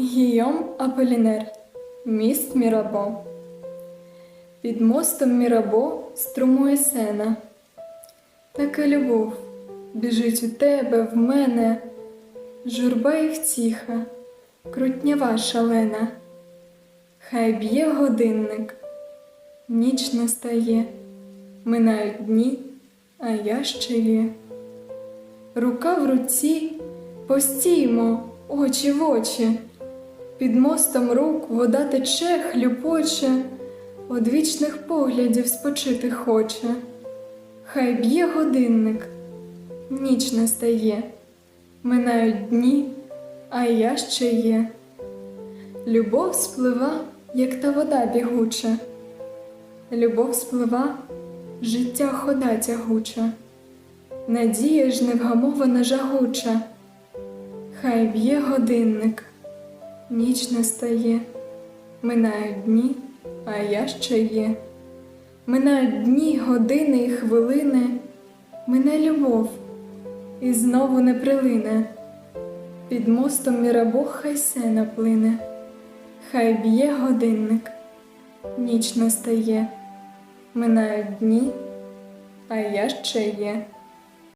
Гійом Аполінер, міст Мірабо. Під мостом Мірабо струмує сена. Така любов біжить у тебе, в мене, журба і втіха, крутнява шалена. Хай б'є годинник, ніч настає, минають дні, а я ще є. Рука в руці, постіймо, очі в очі. Під мостом рук вода тече, хлюпоче, од вічних поглядів спочити хоче. Хай б'є годинник, ніч настає, минають дні, а я ще є. Любов сплива, як та вода бігуча. Любов сплива, життя хода тягуча. Надія ж невгамована жагуча. Хай б'є годинник, ніч настає, минають дні, а я ще є. Минають дні, години і хвилини, мине любов і знову не прилине. Під мостом Мірабо хай сена плине, хай б'є годинник, ніч настає, минають дні, а я ще є.